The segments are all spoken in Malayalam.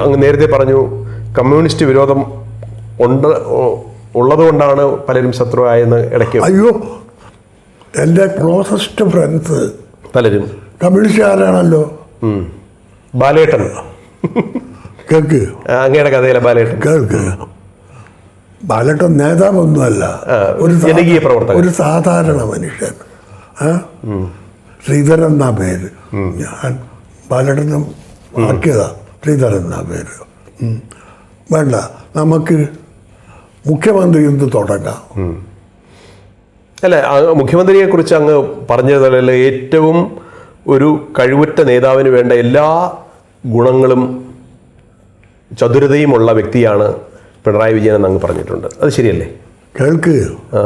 അങ്ങ് നേരത്തെ പറഞ്ഞു കമ്മ്യൂണിസ്റ്റ് വിരോധം ഉണ്ട് ഉള്ളതുകൊണ്ടാണ് പലരും ശത്രുവായെന്ന് ഇടയ്ക്ക് അയ്യോ എന്റെ ക്ലോസസ്റ്റ് ഫ്രണ്ട്സ് പലരും. കമ്മ്യൂണിസ്റ്റുകാരാണല്ലോ. ബാലേട്ടൻ. കേൾക്ക്. അങ്ങയുടെ കഥയിലെ ബാലേട്ടൻ. കേൾക്ക്. ബാലേട്ടൻ നേതാവൊന്നുമല്ല. ഒരു ജനകീയ പ്രവർത്തകൻ. ഒരു സാധാരണ മനുഷ്യൻ. ശ്രീധരൻ എന്നാ പേര്. ഞാൻ ബാലേട്ടനും ആക്കിയതാ ശ്രീധരൻ എന്നാ പേര്. വേണ്ട നമുക്ക് മുഖ്യമന്ത്രി എന്ത് തുടങ്ങാം. അല്ല മുഖ്യമന്ത്രിയെ കുറിച്ച് അങ്ങ് പറഞ്ഞതല്ല ഏറ്റവും ഒരു കഴിവുറ്റ നേതാവിന് വേണ്ട എല്ലാ ഗുണങ്ങളും ചതുരതയുമുള്ള വ്യക്തിയാണ് പിണറായി വിജയൻ എന്ന് അങ്ങ് പറഞ്ഞിട്ടുണ്ട്. അത് ശരിയല്ലേ? കേൾക്ക്. ആ.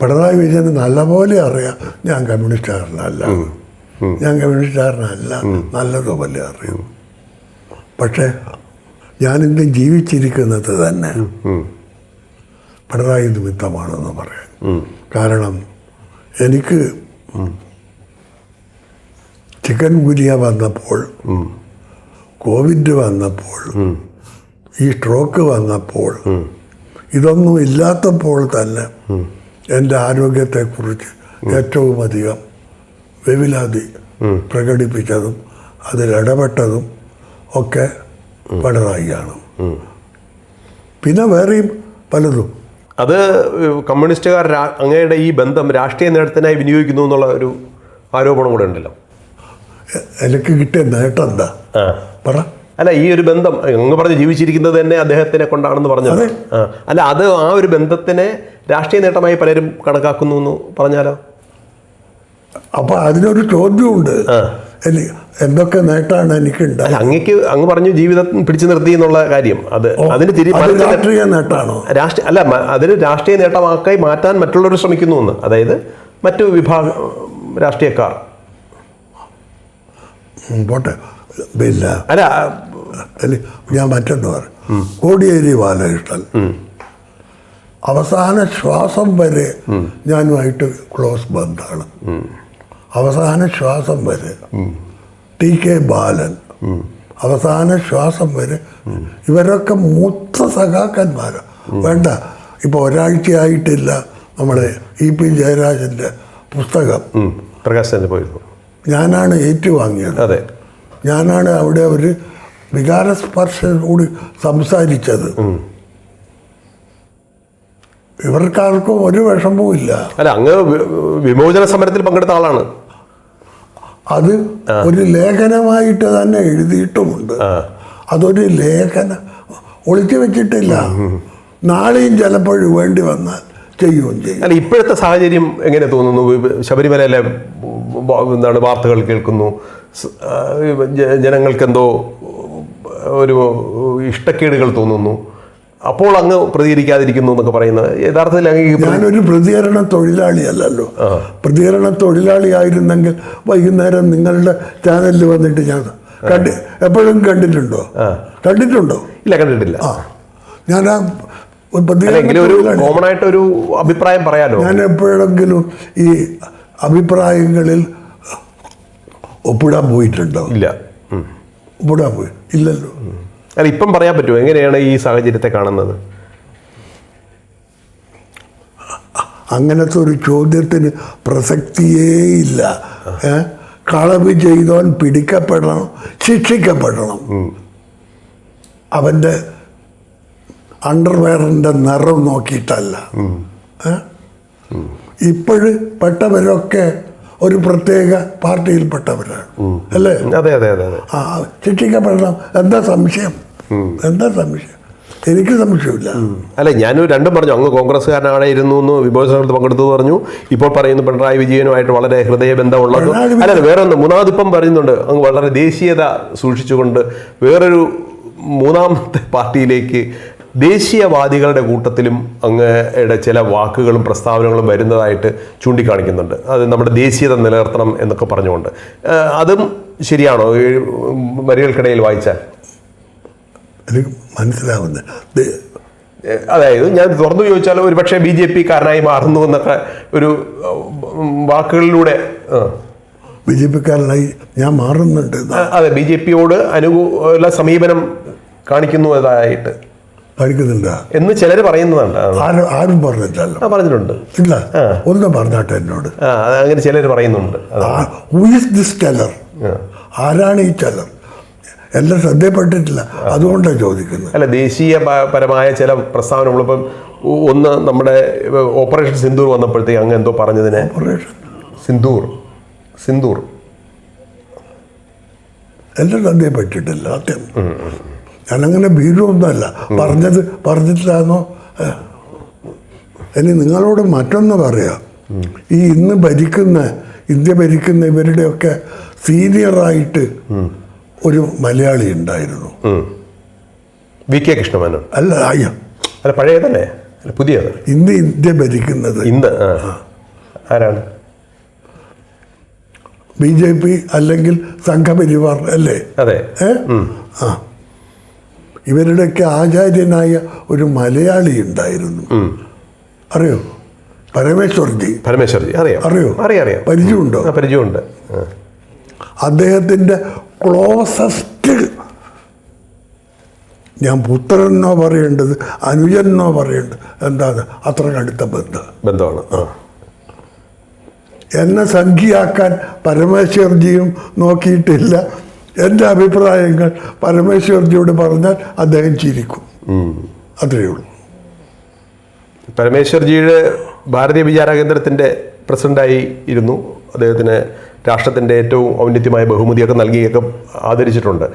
പിണറായി വിജയന് നല്ലപോലെ അറിയാം ഞാൻ കമ്മ്യൂണിസ്റ്റുകാരനല്ല ഞാൻ കമ്മ്യൂണിസ്റ്റുകാരനല്ല നല്ലതുപോലെ അറിയും. പക്ഷേ ഞാനിന്ന് ജീവിച്ചിരിക്കുന്നത് തന്നെ പിണറായി നിമിത്തമാണെന്ന് പറയാം കാരണം എനിക്ക് ചിക്കൻ ഗുരിയ വന്നപ്പോൾ കോവിഡ് വന്നപ്പോൾ ഈ സ്ട്രോക്ക് വന്നപ്പോൾ ഇതൊന്നും ഇല്ലാത്തപ്പോൾ തന്നെ എന്റെ ആരോഗ്യത്തെക്കുറിച്ച് ഏറ്റവും അധികം വെവിലാതി പ്രകടിപ്പിച്ചതും അതിലിടപെട്ടതും ഒക്കെ പിണറായിയാണ് പിന്നെ വേറെയും പലതും. അത് കമ്മ്യൂണിസ്റ്റുകാർ അങ്ങയുടെ ഈ ബന്ധം രാഷ്ട്രീയ നേട്ടത്തിനായി വിനിയോഗിക്കുന്നു എന്നുള്ള ഒരു ആരോപണം കൂടെ ഉണ്ടല്ലോ. എനിക്ക് കിട്ടിയ നേട്ടം എന്താ? പറ. അല്ല ഈ ഒരു ബന്ധം അങ്ങ് പറഞ്ഞ് ജീവിച്ചിരിക്കുന്നത് തന്നെ അദ്ദേഹത്തിനെ കൊണ്ടാണെന്ന് പറഞ്ഞത് അല്ല അത് ആ ഒരു ബന്ധത്തിനെ രാഷ്ട്രീയ നേട്ടമായി പലരും കണക്കാക്കുന്നു എന്ന് പറഞ്ഞാലോ? അപ്പൊ അതിനൊരു ചോദ്യമുണ്ട്. എന്തൊക്കെ നേട്ടമാണ് എനിക്ക് അല്ല അങ്ങക്ക് അങ്ങ് പറഞ്ഞു ജീവിതം പിടിച്ചു നിർത്തി എന്നുള്ള കാര്യം. അത് അതിന് തിരി രാഷ്ട്രീയ നേട്ടമാണോ? രാഷ്ട്രീയ അല്ല അതിന് രാഷ്ട്രീയ നേട്ടമാക്കി മാറ്റാൻ മറ്റുള്ളവർ ശ്രമിക്കുന്നു എന്ന്. അതായത് മറ്റു വിഭാഗം രാഷ്ട്രീയക്കാർ. പോട്ടെ. പിന്നെ അല്ല അല്ല, ഞാൻ മറ്റൊന്ന് പറയും. കോടിയേരി ബാലകൃഷ്ണൻ. അവസാന ശ്വാസം വരെ ഞാനുമായിട്ട് ക്ലോസ് ബന്ധമാണ്. അവസാന ശ്വാസം വരെ. T K Balan. അവസാന ശ്വാസം വരെ. ഇവരൊക്കെ മൂത്ത സഖാക്കന്മാരാണ് വേണ്ട ഇപ്പോൾ ഒരാഴ്ചയായിട്ടില്ല നമ്മളെ ഇ പി ജയരാജന്റെ പുസ്തകം. ഉം, പ്രകാശ് ചന്ദ്ര പോയിരുന്നു ഞാനാണ് ഏറ്റുവാങ്ങിയത്. അതെ. ഞാനാണ് അവിടെ ഒരു കൂടി സംസാരിച്ചത്. ഇവർക്കാർക്കും ഒരു വിഷമവും ഇല്ല. അല്ല അങ്ങ് വിമോചന സമരത്തിൽ പങ്കെടുത്ത ആളാണ്. അത് ഒരു ലേഖനമായിട്ട് തന്നെ എഴുതിയിട്ടുമുണ്ട്. അതൊരു ലേഖന ഒളിച്ചു വെച്ചിട്ടില്ല. നാളെയും ചിലപ്പോൾ വേണ്ടി വന്നാൽ ചെയ്യുകയും ചെയ്യും. അല്ല ഇപ്പോഴത്തെ സാഹചര്യം എങ്ങനെ തോന്നുന്നു? ശബരിമലയിലെ എന്താണ് വാർത്തകൾ കേൾക്കുന്നു. ജനങ്ങൾക്ക് എന്തോ ജനങ്ങൾക്കെന്തോ ഒരു ഇഷ്ടക്കേടുകൾ തോന്നുന്നു. അപ്പോൾ അങ്ങ് പ്രതികരിക്കാതിരിക്കുന്നു എന്നൊക്കെ പറയുന്നത് യഥാർത്ഥത്തിൽ ഞാനൊരു പ്രതികരണ തൊഴിലാളിയല്ലല്ലോ. പ്രതികരണ തൊഴിലാളി ആയിരുന്നെങ്കിൽ വൈകുന്നേരം നിങ്ങളുടെ ചാനലിൽ വന്നിട്ട് ഞാൻ കണ്ടി എപ്പോഴും കണ്ടിട്ടുണ്ടോ? കണ്ടിട്ടുണ്ടോ? ഇല്ല കണ്ടിട്ടില്ല. ആ. ഞാൻ ആ ഒരു കോമൺ ആയിട്ട് ഒരു അഭിപ്രായം പറയാലോ? ഞാൻ എപ്പോഴെങ്കിലും ഈ അഭിപ്രായങ്ങളിൽ ഒപ്പിടാൻ പോയിട്ടുണ്ടോ? ഇല്ല. ഒപ്പിടാൻ പോയി ഇല്ലല്ലോ. അല്ല ഇപ്പം പറയാൻ പറ്റുമോ? എങ്ങനെയാണ് ഈ സാഹചര്യത്തെ കാണുന്നത്? അങ്ങനത്തെ ഒരു ചോദ്യത്തിന് പ്രസക്തിയേ ഇല്ല. ഏ? കളവ് ചെയ്തവൻ പിടിക്കപ്പെടണം ശിക്ഷിക്കപ്പെടണം. അവന്റെ അണ്ടർവെയറിന്റെ നിറം നോക്കിയിട്ടല്ല. ഇപ്പോഴ് പെട്ടവരൊക്കെ ഒരു പ്രത്യേക പാർട്ടിയിൽപ്പെട്ടവരാണ്. അല്ലേ? അതെ അതെ അതെ ശിക്ഷിക്കപ്പെടണം. എന്താ സംശയം? എന്താ സംശയം? എനിക്ക് സംശയമില്ല. അല്ല ഞാൻ രണ്ടും പറഞ്ഞു. അങ്ങ് കോൺഗ്രസ്സുകാരനായിരുന്നു എന്ന് വിഭജനത്തിൽ പങ്കെടുത്തു പറഞ്ഞു. ഇപ്പോൾ പറയുന്നു പിണറായി വിജയനുമായിട്ട് വളരെ ഹൃദയബന്ധമുള്ളത്. അല്ല വേറെ ഒന്ന് മൂന്നാമതിപ്പം പറയുന്നുണ്ട്. അങ്ങ് വളരെ ദേശീയത സൂക്ഷിച്ചുകൊണ്ട് വേറൊരു മൂന്നാമത്തെ പാർട്ടിയിലേക്ക് ദേശീയവാദികളുടെ കൂട്ടത്തിലും അങ്ങയുടെ ചില വാക്കുകളും പ്രസ്താവനകളും വരുന്നതായിട്ട് ചൂണ്ടിക്കാണിക്കുന്നുണ്ട്. അത് നമ്മുടെ ദേശീയത നിലനിർത്തണം എന്നൊക്കെ പറഞ്ഞുകൊണ്ട്. അതും ശരിയാണോ? വരികൾക്കിടയിൽ വായിച്ചാൽ. എനിക്ക് മനസ്സിലാവുന്നത്. അതായത് ഞാൻ തുറന്നു ചോദിച്ചാൽ ഒരു പക്ഷേ ബി ജെ പി കാരനായി മാറുന്നു എന്നൊക്കെ ഒരു വാക്കുകളിലൂടെ ബി ജെ പിക്കാരനായി ഞാൻ മാറുന്നുണ്ട് അതെ ബി ജെ പിയോട് അനുകൂല സമീപനം കാണിക്കുന്നു അതായിട്ട് കാണിക്കുന്നില്ല എന്ന് ചിലർ പറയുന്നതാണ്. ആരും പറഞ്ഞിട്ടല്ലോ പറഞ്ഞില്ലല്ലോ പറഞ്ഞിട്ടുണ്ട്. ഇല്ല ഒന്നും പറഞ്ഞാട്ടെ എന്നോട്. അങ്ങനെ ചിലർ പറയുന്നുണ്ട്. ആരാണ് ഈ ടെലർ എല്ലാം ശ്രദ്ധയപ്പെട്ടിട്ടില്ല. അതുകൊണ്ടാണ് ചോദിക്കുന്നത്. അല്ല ദേശീയ പരമായ ചില പ്രസ്താവന നമ്മളിപ്പം ഒന്ന് നമ്മുടെ ഓപ്പറേഷൻ സിന്ദൂർ വന്നപ്പോഴത്തേക്ക് അങ്ങ് എന്തോ പറഞ്ഞതിനെ. ഓപ്പറേഷൻ. സിന്ദൂർ. സിന്ദൂർ. എല്ലാം ശ്രദ്ധയപ്പെട്ടിട്ടില്ല സത്യം. ഞാനങ്ങനെ ഭീരുമൊന്നുമല്ല പറഞ്ഞത് പറഞ്ഞിട്ടില്ലാന്നോ. ഇനി നിങ്ങളോട് മറ്റൊന്ന് പറയാം. ഈ ഇന്ന് ഭരിക്കുന്ന ഇന്ത്യ ഭരിക്കുന്ന ഇവരുടെയൊക്കെ സീനിയറായിട്ട് ഒരു മലയാളി ഉണ്ടായിരുന്നു. V K Krishna Menon. അല്ല അയ്യ. അല്ല പഴയതല്ലേ? അല്ല പുതിയത്. ഇന്ന് ഇന്ത്യ ഭരിക്കുന്നത്. ഇന്ന് ആരാണ് ബി ജെ പി അല്ലെങ്കിൽ സംഘപരിവാർ അല്ലേ? അതെ. ആ. ഇവരുടെയൊക്കെ ആചാര്യനായ ഒരു മലയാളി ഉണ്ടായിരുന്നു. അറിയോ? പരമേശ്വർജി. പരമേശ്വർജി അറിയാം. അറിയോ? അറിയാം അറിയാം. പരിചയമുണ്ടോ? പരിചയമുണ്ട്. അദ്ദേഹത്തിന്റെ ക്ലോസസ്റ്റ് ഞാൻ പുത്രനെന്നോ പറയേണ്ടത് അനുജനെന്നോ പറയേണ്ടത് എന്താണ്? അത്ര കടുത്ത ബന്ധം. ബന്ധമാണ്. എന്നെ സംഖ്യയാക്കാൻ പരമേശ്വർജിയും നോക്കിയിട്ടില്ല. എന്റെ അഭിപ്രായങ്ങൾ പരമേശ്വർജിയോട് പറഞ്ഞാൽ അദ്ദേഹം ചിരിക്കും. അത്രയേ ഉള്ളൂ. പരമേശ്വർജിയുടെ ഭാരതീയ വിചാര കേന്ദ്രത്തിന്റെ പ്രസിഡന്റായി ഇരുന്നു. അദ്ദേഹത്തിന് രാഷ്ട്രത്തിന്റെ ഏറ്റവും ഔന്നത്യമായ ബഹുമതിയൊക്കെ നൽകിയൊക്കെ ആദരിച്ചിട്ടുണ്ട്.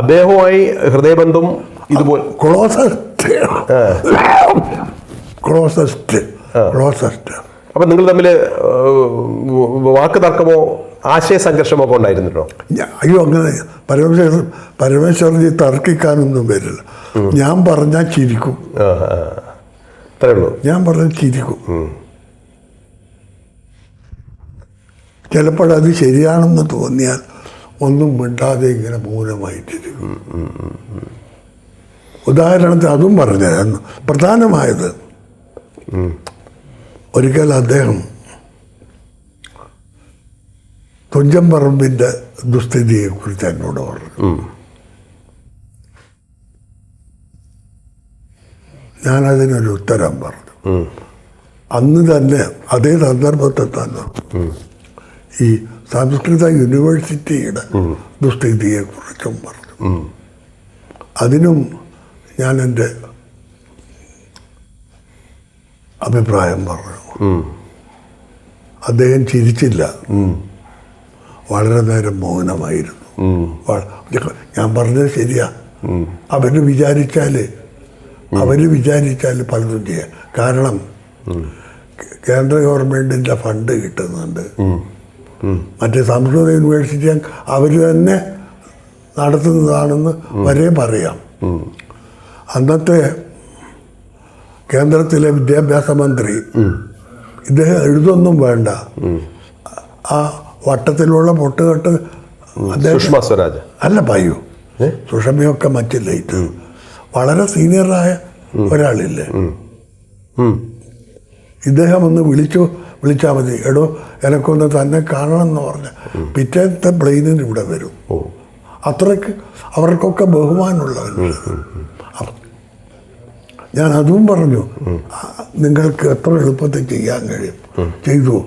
അദ്ദേഹവുമായി ഹൃദയബന്ധം ഇതുപോലെ ക്ലോസസ്റ്റ് ക്ലോസസ്റ്റ് ക്ലോസസ്റ്റ് അപ്പം നിങ്ങൾ തമ്മിൽ വാക്ക് തർക്കമോ ആശയ സംഘർഷമോ ഒക്കെ ഉണ്ടായിരുന്നിട്ടോ? അയ്യോ അങ്ങനെ പരമേശ്വരൻ പരമേശ്വരജി തർക്കിക്കാനൊന്നും വരില്ല. ഞാൻ പറഞ്ഞാൽ ചിരിക്കും. അത്രേ ഉള്ളൂ. ഞാൻ പറഞ്ഞാൽ ചിരിക്കും. ചിലപ്പോഴത് ശരിയാണെന്ന് തോന്നിയാൽ ഒന്നും മിണ്ടാതെ ഇങ്ങനെ മൗനമായിട്ടിരിക്കും ഉദാഹരണത്തിന് അതും പറഞ്ഞായിരുന്നു പ്രധാനമായത് ഒരിക്കൽ അദ്ദേഹം തുഞ്ചൻ പറമ്പിന്റെ ദുസ്ഥിതിയെക്കുറിച്ച് എന്നോട് പറഞ്ഞു. ഞാനതിനൊരു ഉത്തരം പറഞ്ഞു. അന്ന് തന്നെ അതേ സന്ദർഭത്തിൽ തന്നെ ഈ സംസ്കൃത യൂണിവേഴ്സിറ്റിയുടെ ദുസ്ഥിതിയെക്കുറിച്ചും പറഞ്ഞു. അതിനും ഞാൻ എന്റെ അഭിപ്രായം പറഞ്ഞു. അദ്ദേഹം ചിരിച്ചില്ല. വളരെ നേരം മൗനമായിരുന്നു. ഞാൻ പറഞ്ഞത് ശരിയാ. അവർ വിചാരിച്ചാൽ അവർ വിചാരിച്ചാൽ പലതും ചെയ്യാം. കാരണം കേന്ദ്ര ഗവൺമെന്റിന്റെ ഫണ്ട് കിട്ടുന്നുണ്ട്. മറ്റേ സംസ്കൃത യൂണിവേഴ്സിറ്റി അവർ തന്നെ നടത്തുന്നതാണെന്ന് വരെ പറയാം. അന്നത്തെ കേന്ദ്രത്തിലെ വിദ്യാഭ്യാസ മന്ത്രി ഇദ്ദേഹം എഴുതൊന്നും വേണ്ട. ആ വട്ടത്തിലുള്ള പൊട്ടുകെട്ട് സുഷമ സ്വരാജ്. അല്ല പയ്യു? സുഷമയൊക്കെ മറ്റില്ല ഇത് വളരെ സീനിയറായ ഒരാളില്ലേ. ഇദ്ദേഹം ഒന്ന് വിളിച്ചു വിളിച്ചാൽ മതി. എടോ എനക്കൊന്ന് തന്നെ കാണണം എന്ന് പറഞ്ഞ. പിറ്റേത്തെ പ്ലെയിനിന് ഇവിടെ വരും. അത്രയ്ക്ക് അത്രയ്ക്ക് അവർക്കൊക്കെ ബഹുമാനമുള്ളവരുണ്ട് അപ്പ- ഞാൻ അതും പറഞ്ഞു. നിങ്ങൾക്ക് എത്ര എളുപ്പത്തിൽ ചെയ്യാൻ കഴിയും. ചെയ്തു.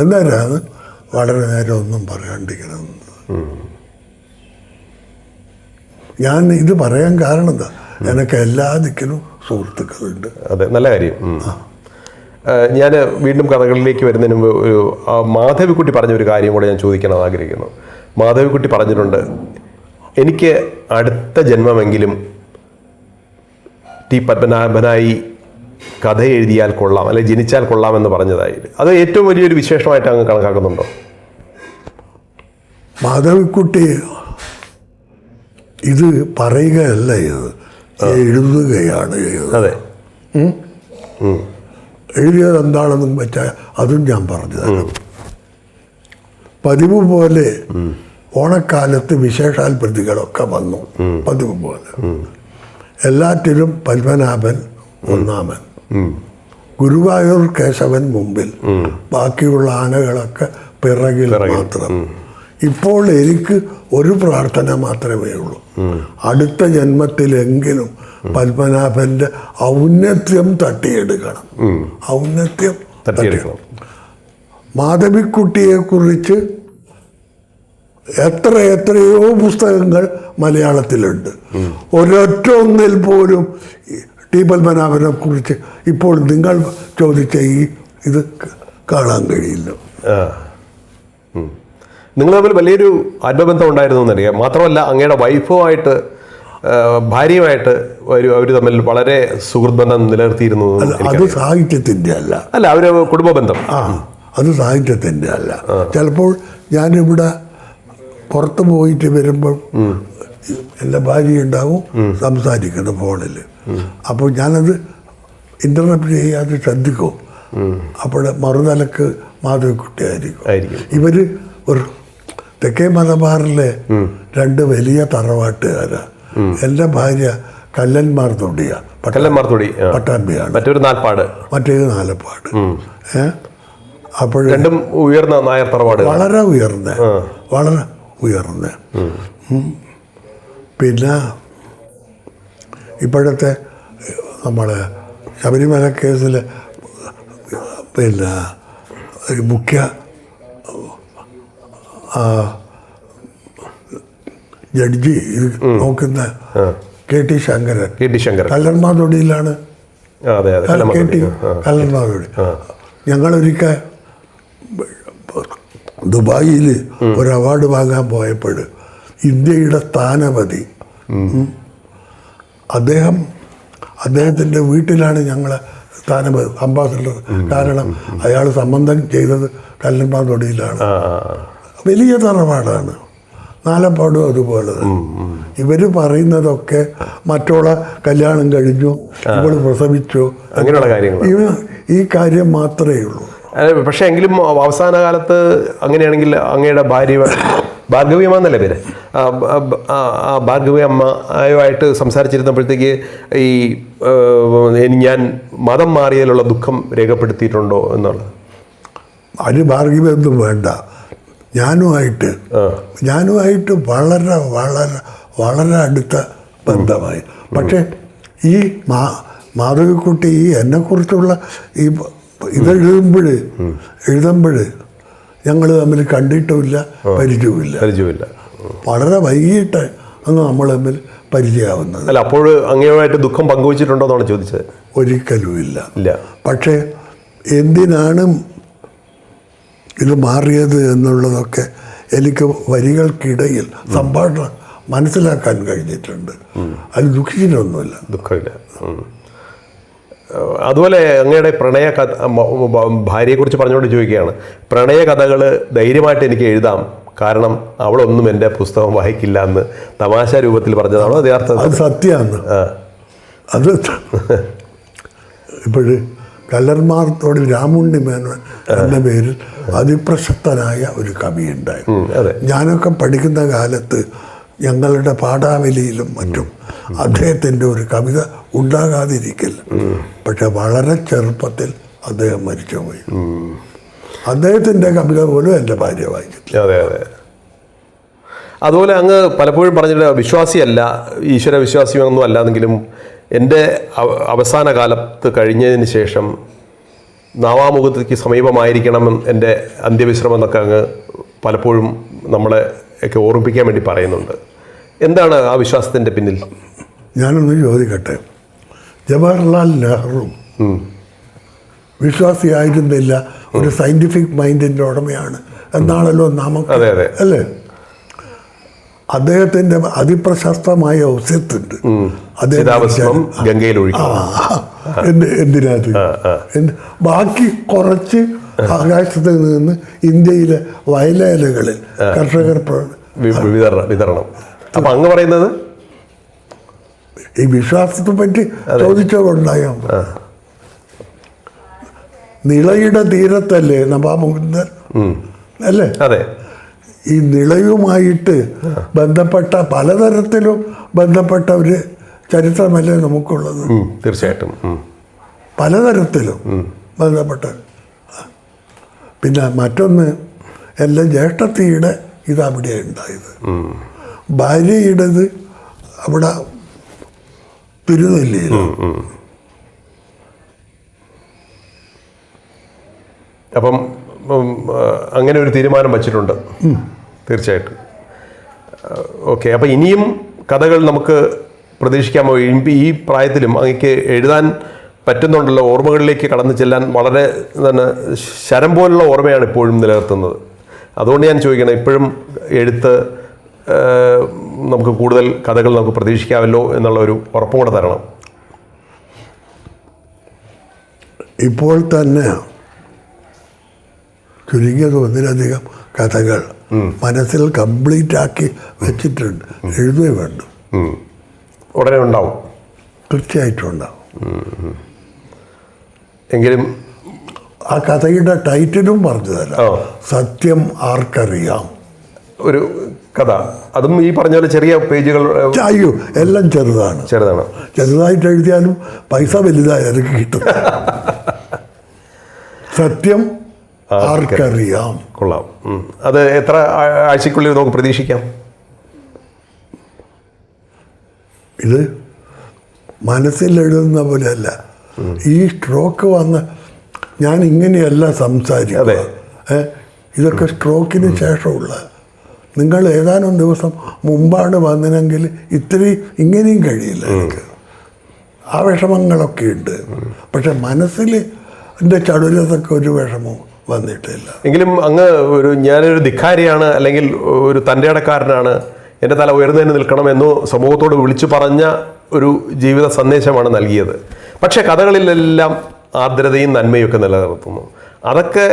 എന്നാലാണ് വളരെ നേരം ഒന്നും പറയാണ്ടിരിക്കണം. ഞാൻ ഇത് പറയാൻ കാരണം എന്താ? എനിക്ക് എല്ലാ ദിക്കിലും സുഹൃത്തുക്കളുണ്ട്. അതെ നല്ല കാര്യം. ഞാൻ വീണ്ടും കഥകളിലേക്ക് വരുന്നതിന് മുമ്പ് ഒരു മാധവിക്കുട്ടി പറഞ്ഞ ഒരു കാര്യം കൂടെ ഞാൻ ചോദിക്കണം ആഗ്രഹിക്കുന്നു. മാധവിക്കുട്ടി പറഞ്ഞിട്ടുണ്ട് എനിക്ക് അടുത്ത ജന്മമെങ്കിലും ടി പത്മനാഭനായി കഥ എഴുതിയാൽ കൊള്ളാം അല്ലെങ്കിൽ ജനിച്ചാൽ കൊള്ളാം എന്ന് പറഞ്ഞതായി അത് ഏറ്റവും വലിയൊരു വിശേഷമായിട്ട് അങ്ങ് കണക്കാക്കുന്നുണ്ടോ? മാധവിക്കുട്ടി ഇത് പറയുകയല്ല ഇത് എഴുതുകയാണ് അതെ. എഴുതിയത് എന്താണെന്നും വെച്ചാൽ അതും ഞാൻ പറഞ്ഞു തരാം പതിവ് പോലെ ഓണക്കാലത്ത് വിശേഷാൽ പ്രതികളൊക്കെ വന്നു. പതിവ് പോലെ. എല്ലാറ്റിലും പത്മനാഭൻ ഒന്നാമൻ. ഗുരുവായൂർ കേശവൻ മുമ്പിൽ. ബാക്കിയുള്ള ആനകളൊക്കെ പിറകിൽ മാത്രം. ഇപ്പോൾ എനിക്ക് ഒരു പ്രാർത്ഥന മാത്രമേ ഉള്ളൂ. അടുത്ത ജന്മത്തിലെങ്കിലും പത്മനാഭന്റെ ഔന്നത്യം തട്ടിയെടുക്കണം. ഔന്നത്യം തട്ടിയെടുക്കണം. മാധവിക്കുട്ടിയെ കുറിച്ച് എത്ര എത്രയോ പുസ്തകങ്ങൾ മലയാളത്തിലുണ്ട്. ഒരൊറ്റ ഒന്നിൽ പോലും ടി പത്മനാഭനെ കുറിച്ച് ഇപ്പോൾ നിങ്ങൾ ചോദിച്ച ഈ ഇത് കാണാൻ കഴിയില്ല. നിങ്ങൾ തമ്മിൽ വലിയൊരു ആത്മബന്ധം ഉണ്ടായിരുന്നു എന്നറിയാം. മാത്രമല്ല അങ്ങയുടെ വൈഫുമായിട്ട് ഭാര്യയുമായിട്ട് അവർ തമ്മിൽ വളരെ സുഹൃത്ത് ബന്ധം നിലനിർത്തിയിരുന്നു അത്. സാഹിത്യത്തിന്റെ അല്ല. അല്ല അവർ കുടുംബ ബന്ധം ആ അത് സാഹിത്യത്തിന്റെ അല്ല. ചിലപ്പോൾ ഞാനിവിടെ പുറത്ത് പോയിട്ട് വരുമ്പോൾ എന്റെ ഭാര്യ ഉണ്ടാവും സംസാരിക്കുന്നു ഫോണിൽ. അപ്പോൾ ഞാനത് ഇന്റർനെറ്റ് ചെയ്യാതെ ശ്രദ്ധിക്കും. അപ്പോൾ മറുതലക്ക് മാധവിക്കുട്ടിയായിരിക്കും. ഇവർ ഒരു തെക്കേ മലബാറിലെ രണ്ട് വലിയ തറവാട്ടുകാരാ. എന്റെ ഭാര്യ കല്ലന്മാർ തൊടിയ. കല്ലന്മാർ തൊടി പട്ടാമ്പിയാണ്. മറ്റൊരു നാൽപ്പാട്. മറ്റൊരു നാലപ്പാട്. ഏ? അപ്പോൾ രണ്ടും ഉയർന്ന നായർ തറവാട്. വളരെ ഉയർന്ന. വളരെ ഉയർന്ന. പിന്നെ ഇപ്പോഴത്തെ നമ്മളെ ശബരിമല കേസിൽ പിന്നെ മുഖ്യ ജഡ്ജി നോക്കുന്ന K T Sankaran. K T Sankaran. കല്ലർമാതൊടിയിലാണ് K T Kallarmathodi ഞങ്ങളൊരിക്കൽ ദുബായിൽ ഒരു അവാർഡ് വാങ്ങാൻ പോയപ്പോൾ ഇന്ത്യയുടെ സ്ഥാനപതി അദ്ദേഹം അദ്ദേഹത്തിന്റെ വീട്ടിലാണ് ഞങ്ങൾ സ്ഥാനപതി അംബാസഡർ കാരണം അയാൾ സംബന്ധം ചെയ്തത് കല്ലന്മാർ തൊടിയിലാണ് ആ, ആ, ആ. വലിയ തറവാടാണ്. നാലപ്പാടും അതുപോലെ ഇവർ പറയുന്നതൊക്കെ മറ്റുള്ള കല്യാണം കഴിഞ്ഞു ഇവൾ പ്രസവിച്ചു. അങ്ങനെയുള്ള കാര്യങ്ങൾ ഈ കാര്യം മാത്രമേ ഉള്ളൂ. പക്ഷേ എങ്കിലും അവസാന കാലത്ത് അങ്ങനെയാണെങ്കിൽ അങ്ങയുടെ ഭാര്യ ഭാർഗവി അമ്മ എന്നല്ലേ പേര് ആ, ഭാർഗവി ഭാർഗവി അമ്മയുമായിട്ട് സംസാരിച്ചിരുന്നപ്പോഴത്തേക്ക് ഈ ഞാൻ മതം മാറിയതിലുള്ള ദുഃഖം രേഖപ്പെടുത്തിയിട്ടുണ്ടോ എന്നുള്ളത്? അതിന് ഒന്നും വേണ്ട. ഞാനുമായിട്ട് ഞാനുമായിട്ട് വളരെ വളരെ വളരെ അടുത്ത ബന്ധമായി. പക്ഷേ ഈ മാ മാധവിക്കുട്ടി ഈ എന്നെക്കുറിച്ചുള്ള ഈ ഇതെഴുതുമ്പോൾ എഴുതുമ്പോൾ ഞങ്ങൾ തമ്മിൽ കണ്ടിട്ടുമില്ല പരിചയവുമില്ല. പരിചയമില്ല വളരെ വൈകിട്ട് അന്ന് നമ്മൾ തമ്മിൽ പരിചയമാവുന്നത്. അല്ല അപ്പോൾ അങ്ങയുമായിട്ട് ദുഃഖം പങ്കുവച്ചിട്ടുണ്ടോ എന്നാണ് ചോദിച്ചത്. ഒരിക്കലും ഇല്ല ഇല്ല. പക്ഷേ എന്തിനാണ് ഇത് മാറിയത് എന്നുള്ളതൊക്കെ എനിക്ക് വരികൾക്കിടയിൽ സംഭാഷണം മനസ്സിലാക്കാൻ കഴിഞ്ഞിട്ടുണ്ട്. അത് ദുഃഖിച്ചിട്ടൊന്നുമില്ല ദുഃഖമില്ല. അതുപോലെ അങ്ങയുടെ പ്രണയ കഥ ഭാര്യയെ കുറിച്ച് ഭാര്യയെക്കുറിച്ച് പറഞ്ഞുകൊണ്ട് ചോദിക്കുകയാണ്. പ്രണയ കഥകൾ ധൈര്യമായിട്ട് എനിക്ക് എഴുതാം. കാരണം അവളൊന്നും എന്റെ പുസ്തകം വായിക്കില്ല എന്ന് തമാശ രൂപത്തിൽ പറഞ്ഞതാണോ അത് യഥാർത്ഥത്തിൽ. അത് സത്യമാണ് അത് ഇപ്പോഴ് കല്ലർമാർത്തോട് രാമുണ്ണി മേനോൻ എന്ന പേരിൽ അതിപ്രശസ്തനായ ഒരു കവി ഉണ്ടായിരുന്നു അതെ. ഞാനൊക്കെ പഠിക്കുന്ന കാലത്ത് ഞങ്ങളുടെ പാഠാവലിയിലും മറ്റും അദ്ദേഹത്തിന്റെ ഒരു കവിത ഉണ്ടാകാതിരിക്കില്ല പക്ഷെ വളരെ ചെറുപ്പത്തിൽ അദ്ദേഹം മരിച്ചുപോയി. അദ്ദേഹത്തിന്റെ കവിത പോലും എന്റെ ഭാര്യ വായിച്ചിട്ടില്ല. അതെ അതെ. അതുപോലെ അങ്ങ് പലപ്പോഴും പറഞ്ഞിട്ട് വിശ്വാസിയല്ല ഈശ്വര വിശ്വാസിയൊന്നും അല്ലാന്നെങ്കിലും എന്റെ അവസാന കാലത്ത് കഴിഞ്ഞതിന് ശേഷം നാവാമുഖത്തേക്ക് സമീപമായിരിക്കണം എന്റെ അന്ത്യവിശ്രമം എന്നൊക്കെ അങ്ങ് പലപ്പോഴും നമ്മളെ ഒക്കെ ഓർമ്മിപ്പിക്കാൻ വേണ്ടി പറയുന്നുണ്ട്. എന്താണ് ആ വിശ്വാസത്തിന്റെ പിന്നിൽ? ഞാനൊന്ന് ചോദിക്കട്ടെ. ജവഹർലാൽ നെഹ്റു വിശ്വാസിയായിരുന്നില്ല. ഒരു സയന്റിഫിക് മൈൻഡിന്റെ ഉടമയാണ്. എന്നാണല്ലോ നാമം. അതെ, അതെ. അല്ലേ? അദ്ദേഹത്തിന്റെ അതിപ്രശസ്തമായ ഔസ്യത്തുണ്ട് അദ്ദേഹം ഗംഗയിൽ എന്തിനകത്ത് ബാക്കി കുറച്ച് ആകാശത്ത് നിന്ന് ഇന്ത്യയിലെ വയലേലകളിൽ കർഷകർ വിതരണം അപ്പം അങ്ങ് പറയുന്നത്? ഈ വിശ്വാസത്തെ പറ്റി ചോദിച്ചതുണ്ടായോ നിളയുടെ തീരത്തല്ലേ നവാമുകുന്ദൻ അല്ലേ? അതെ. ഈ നിളയുമായിട്ട് ബന്ധപ്പെട്ട പലതരത്തിലും ബന്ധപ്പെട്ട ഒരു ചരിത്രമല്ലേ നമുക്കുള്ളത്? തീർച്ചയായിട്ടും. പലതരത്തിലും ബന്ധപ്പെട്ട. പിന്നെ മറ്റൊന്ന് എല്ലാം ജ്യേഷ്ഠത്തിയുടെ ഇത് അവിടെ ഉണ്ടായത് ഭാര്യയുടേത് അവിടെ തിരുനെല്ലിയിൽ അപ്പം അങ്ങനെ ഒരു തീരുമാനം വച്ചിട്ടുണ്ട്. തീർച്ചയായിട്ടും. ഓക്കെ. അപ്പം ഇനിയും കഥകൾ നമുക്ക് പ്രതീക്ഷിക്കാമോ? ഈ പ്രായത്തിലും അങ്ങക്ക് എഴുതാൻ പറ്റുന്നുണ്ടല്ലോ ഓർമ്മകളിലേക്ക് കടന്നു ചെല്ലാൻ വളരെ തന്നെ ശരം പോലുള്ള ഓർമ്മയാണ് ഇപ്പോഴും നിലനിർത്തുന്നത്. അതുകൊണ്ട് ഞാൻ ചോദിക്കണം ഇപ്പോഴും എഴുത്ത് നമുക്ക് കൂടുതൽ കഥകൾ നമുക്ക് പ്രതീക്ഷിക്കാമല്ലോ എന്നുള്ള ഒരു ഉറപ്പും കൂടെ തരണം. ഇപ്പോൾ തന്നെ ചുരുങ്ങിയത് ഒന്നിലധികം കഥകൾ മനസ്സിൽ കംപ്ലീറ്റ് ആക്കി വെച്ചിട്ടുണ്ട്. എഴുതുകയും വേണ്ടു. ഉടനെ ഉണ്ടാവും. തീർച്ചയായിട്ടും ഉണ്ടാവും. എങ്കിലും ആ കഥയുടെ ടൈറ്റിലും പറഞ്ഞു തരാം. സത്യം ആർക്കറിയാം. ഒരു കഥ. അതും ഈ പറഞ്ഞ പോലെ ചെറിയ പേജുകൾ അയ്യോ എല്ലാം ചെറുതാണ്. ചെറുതാണ്. ചെറുതായിട്ട് എഴുതിയാലും പൈസ വലുതായി എനിക്ക് കിട്ടും. സത്യം ആർക്കറിയാം. കൊള്ളാം. അത് എത്ര ആഴ്ചക്കുള്ളിൽ നമുക്ക് പ്രതീക്ഷിക്കാം? ഇത് മനസ്സിൽ എഴുതുന്ന പോലെയല്ല. ഈ സ്ട്രോക്ക് വന്ന ഞാൻ ഇങ്ങനെയല്ല സംസാരിക്കുക. ഇതൊക്കെ സ്ട്രോക്കിന് ശേഷമുള്ള. നിങ്ങൾ ഏതാനും ദിവസം മുമ്പാണ് വന്നതെങ്കിൽ ഇത്രയും ഇങ്ങനെയും കഴിയില്ല എനിക്ക്. ആ വിഷമങ്ങളൊക്കെ ഉണ്ട്. പക്ഷെ മനസ്സിൽ എന്റെ ചടുലതൊക്കെ ഒരു വിഷമവും വന്നിട്ടില്ല. എങ്കിലും അങ്ങ് ഒരു ഞാനൊരു ധിക്കാരിയാണ് അല്ലെങ്കിൽ ഒരു തന്റെ ഇടക്കാരനാണ് എന്റെ തല ഉയർന്നതിന് എന്ന് സമൂഹത്തോട് വിളിച്ചു പറഞ്ഞ ഒരു ജീവിത സന്ദേശമാണ് നൽകിയത്. പക്ഷേ കഥകളിലെല്ലാം ആർദ്രതയും നന്മയും ഒക്കെ നിലനിർത്തുന്നു. അതൊക്കെ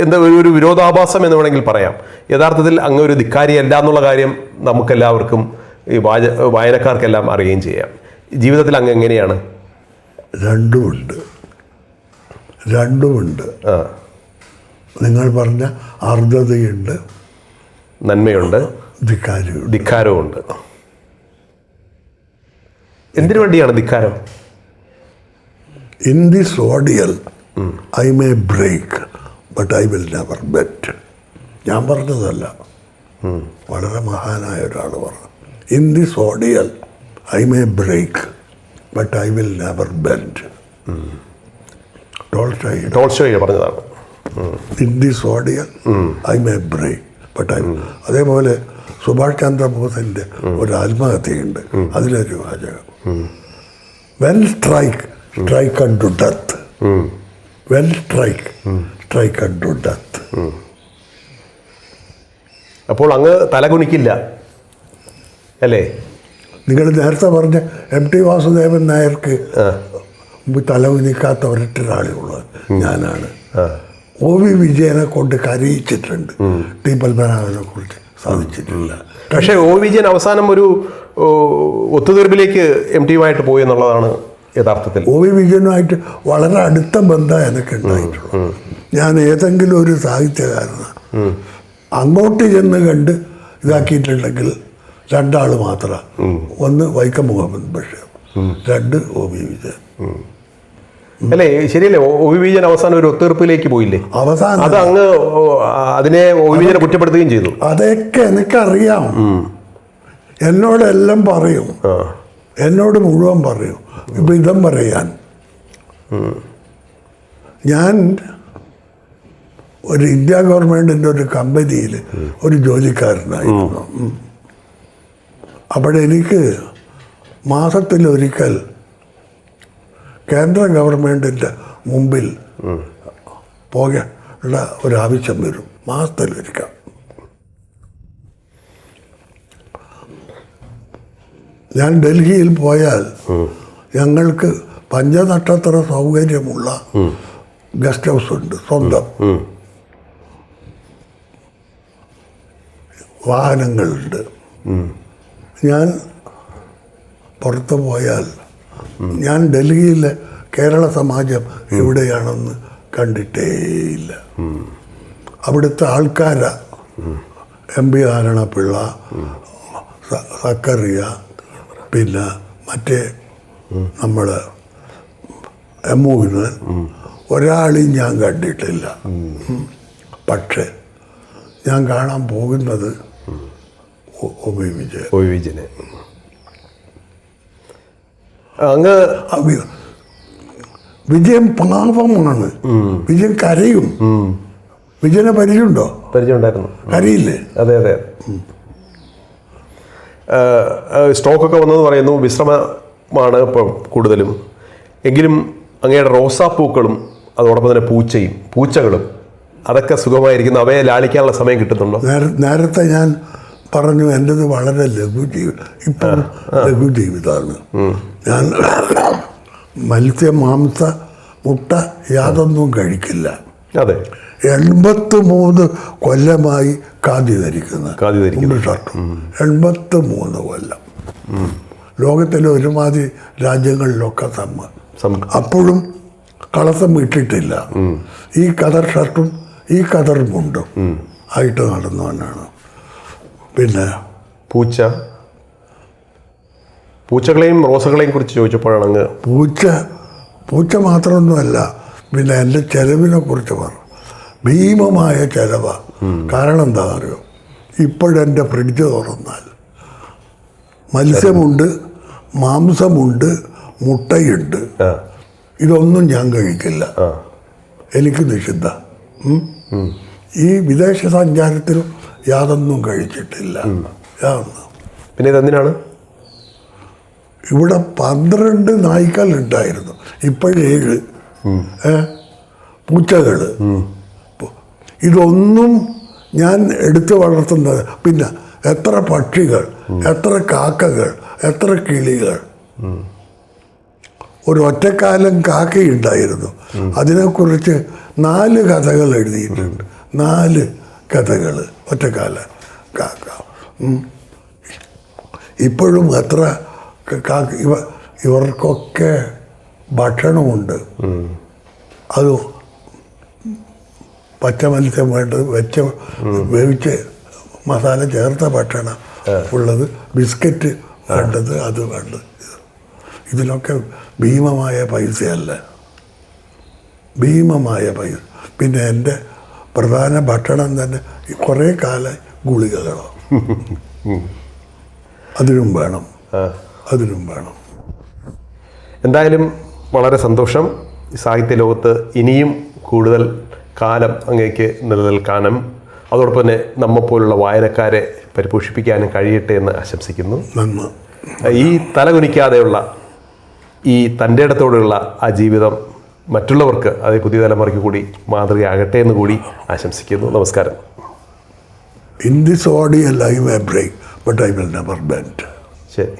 എന്താ ഒരു ഒരു വിരോധാഭാസം എന്ന് വേണമെങ്കിൽ പറയാം. യഥാർത്ഥത്തിൽ അങ്ങ് ഒരു ധിക്കാരിയല്ല എന്നുള്ള കാര്യം നമുക്കെല്ലാവർക്കും ഈ വാച വായനക്കാർക്കെല്ലാം അറിയുകയും ചെയ്യാം. ജീവിതത്തിൽ അങ്ങ് എങ്ങനെയാണ്? രണ്ടുമുണ്ട്. രണ്ടുമുണ്ട്. ആ. നിങ്ങൾ പറഞ്ഞ അർദ്ധതയുണ്ട്. നന്മയുണ്ട്. ധിക്കാരിയുണ്ട് ധിക്കാരവുമുണ്ട്. എന്തിനു വേണ്ടിയാണ് ധിക്കാരം? In this ordeal I may break but I will never bend ഞാൻ പറഞ്ഞതല്ല. വളരെ മഹാനായ ഒരാൾ പറഞ്ഞു. In this ordeal I may break but I will never bend Tolstoy Tolstoy പറഞ്ഞതാണ്. In this ഓഡിയൻ I may break but I അതേപോലെ സുഭാഷ് ചന്ദ്രബോസിന്റെ ഒരു ആത്മഹത്യയുണ്ട് അതിലൊരു വാചകം. Well strike strike unto death well strike strike unto death അപ്പോൾ അങ്ങ് തലകുനിക്കില്ല. അല്ലേ? നിങ്ങൾ നേരത്തെ പറഞ്ഞ എം ടി വാസുദേവൻ നായർക്ക് തലകുനിക്കാത്ത ഒരൊറ്റൊരാളേ ഉള്ളത് ഞാനാണ്. ഒ വി വിജയനെ കൊണ്ട് കരയിച്ചിട്ടുണ്ട്. ടി പത്മനാഭനെ കുറിച്ച് സാധിച്ചിട്ടില്ല. പക്ഷേ ഒ വിജയൻ അവസാനം ഒരു ഒത്തുതീർപ്പിലേക്ക് എം ടിയുമായിട്ട് പോയി എന്നുള്ളതാണ് യഥാർത്ഥത്തിൽ. ഒ വി വിജയനുമായിട്ട് വളരെ അടുത്ത ബന്ധം എനിക്ക് ഉണ്ടായിട്ടുള്ളൂ. ഞാൻ ഏതെങ്കിലും ഒരു സാഹിത്യകാരന് അങ്ങോട്ട് ചെന്ന് കണ്ട് ഇതാക്കിയിട്ടുണ്ടെങ്കിൽ രണ്ടാൾ മാത്രമാണ് ഒന്ന് വൈക്കം മുഹമ്മദ് ബഷീർ രണ്ട് ഒ വി വിജയൻ. അല്ലേ? ശരിയല്ലേ? ഒ ഒ അവസാനം ഒരു ഒത്തീർപ്പിലേക്ക് പോയില്ലേ? അവസാനം. അത് അങ്ങ് അതിനെ ഒ വി വിജയനെ കുറ്റപ്പെടുത്തുകയും ചെയ്തു. അതൊക്കെ എനിക്കറിയാം. എന്നോടെല്ലാം പറയും. എന്നോട് മുഴുവൻ പറയും. ഇപ്പം ഇതം പറയാൻ. ഞാൻ ഒരു ഇന്ത്യ ഗവൺമെന്റിന്റെ ഒരു കമ്പനിയിൽ ഒരു ജോലിക്കാരനായിരുന്നു. അവിടെ എനിക്ക് മാസത്തിലൊരിക്കൽ കേന്ദ്ര ഗവൺമെന്റിന്റെ മുമ്പിൽ പോകേണ്ട ഒരു ആവശ്യം വരും. മാസത്തിലൊരിക്കൽ. ഞാൻ ഡൽഹിയിൽ പോയാൽ ഞങ്ങൾക്ക് പഞ്ചനക്ഷത്ര സൗകര്യമുള്ള ഗസ്റ്റ് ഹൗസ് ഉണ്ട് സ്വന്തം. വാഹനങ്ങളുണ്ട്. ഞാൻ പുറത്ത് പോയാൽ ഞാൻ ഡൽഹിയിലെ കേരള സമാജം എവിടെയാണെന്ന് കണ്ടിട്ടേയില്ല. അവിടുത്തെ ആൾക്കാരാ. എം പി ആരണ സ- സക്കറിയ പിന്നെ മറ്റേ നമ്മൾ എം മോഹിനൻ ഒരാളെയും ഞാൻ കണ്ടിട്ടില്ല. പക്ഷേ ഞാൻ കാണാൻ പോകുന്നത് ഒ- വിജയൻ. അങ്ങ് വിജയം പാവമാണ് വിജയൻ കരയും. വിജയനെ പരിചയമുണ്ടോ? പരിചയമുണ്ടായിരുന്നു. കരയില്ലേ? അതെ അതെ. സ്റ്റോക്കൊക്കെ വന്നെന്ന് പറയുന്നു. വിശ്രമമാണ് ഇപ്പം കൂടുതലും. എങ്കിലും അങ്ങയുടെ റോസാപ്പൂക്കളും അതോടൊപ്പം തന്നെ പൂച്ചയും പൂച്ചകളും അതൊക്കെ സുഖമായിരിക്കുന്നു. അവയെ ലാളിക്കാനുള്ള സമയം കിട്ടുന്നുണ്ടോ? നേരത്തെ ഞാൻ പറഞ്ഞു എന്റെത് വളരെ ലഘു ജീവി ഇപ്പം ലഘു ജീവിതമാണ് ഞാൻ മത്സ്യ മാംസ മുട്ട യാതൊന്നും കഴിക്കില്ല. അതെ. എൺപത്തി മൂന്ന് കൊല്ലമായി കാതി ധരിക്കുന്ന. ഷർട്ടും എൺപത്തി മൂന്ന് കൊല്ലം. ലോകത്തിലെ ഒരുമാതിരി രാജ്യങ്ങളിലൊക്കെ തമ്മ അപ്പോഴും കളസം ഇട്ടിട്ടില്ല. ഈ കതർ ഷർട്ടും ഈ കതർ മുണ്ടും ആയിട്ട് നടന്നവനാണ്. പിന്നെ പൂച്ച. പൂച്ചകളെയും റോസകളെയും കുറിച്ച് ചോദിച്ചപ്പോഴാണ് അങ്ങ് പൂച്ച പൂച്ച മാത്രമൊന്നുമല്ല പിന്നെ എന്റെ ചെലവിനെ കുറിച്ച് പറഞ്ഞു ഭീമമായ ചെലവാ. കാരണം എന്താ അറിയോ? ഇപ്പോഴെന്റെ ഫ്രിഡ്ജ് തുറന്നാൽ മത്സ്യമുണ്ട് മാംസമുണ്ട് മുട്ടയുണ്ട്. ഇതൊന്നും ഞാൻ കഴിക്കില്ല. എനിക്ക് നിഷിദ്ധ? ഈ വിദേശ സഞ്ചാരത്തിലും യാതൊന്നും കഴിച്ചിട്ടില്ല. പിന്നെ ഇതെന്തിനാണ്? ഇവിടെ പന്ത്രണ്ട് നായ്ക്കൾ ഉണ്ടായിരുന്നു ഇപ്പോഴേഴ് ഏ പൂച്ചകൾ. ഇതൊന്നും ഞാൻ എടുത്തു വളർത്തുന്നത് പിന്നെ എത്ര പക്ഷികൾ എത്ര കാക്കകൾ എത്ര കിളികൾ. ഒരു ഒറ്റക്കാലം കാക്കയുണ്ടായിരുന്നു. അതിനെക്കുറിച്ച് നാല് കഥകൾ എഴുതിയിട്ടുണ്ട്. നാല്. കഥകൾ ഒറ്റക്കാല. ഇപ്പോഴും അത്ര ഇവ ഇവർക്കൊക്കെ ഭക്ഷണമുണ്ട്. അത് പച്ച മത്സ്യം വേണ്ടത് വെച്ച വേവിച്ച് മസാല ചേർത്ത ഭക്ഷണം ഉള്ളത് ബിസ്ക്കറ്റ് വേണ്ടത് അത് വേണ്ടത്. ഇതിനൊക്കെ ഭീമമായ പൈസയല്ല. ഭീമമായ പൈസ. പിന്നെ എന്റെ പ്രധാന ഭക്ഷണം തന്നെ കുറേ കാലം ഗുളികകളോ. അതിനും വേണം. അതിനും വേണം. എന്തായാലും വളരെ സന്തോഷം സാഹിത്യ ലോകത്ത് ഇനിയും കൂടുതൽ കാലം അങ്ങേക്ക് നിലനിൽക്കാനും അതോടൊപ്പം തന്നെ നമ്മെ പോലുള്ള വായനക്കാരെ പരിപോഷിപ്പിക്കാനും കഴിയട്ടെ എന്ന് ആശംസിക്കുന്നു. നന്ദി ഈ തലകുനിക്കാതെയുള്ള ഈ തന്റെ ഇടത്തോടുള്ള ആ ജീവിതം മറ്റുള്ളവർക്ക് അതേ പുതിയ തലമുറയ്ക്ക് കൂടി മാതൃകയാകട്ടെ എന്ന് കൂടി ആശംസിക്കുന്നു. നമസ്കാരം. In this ordeal I break but I will never bend ശരി.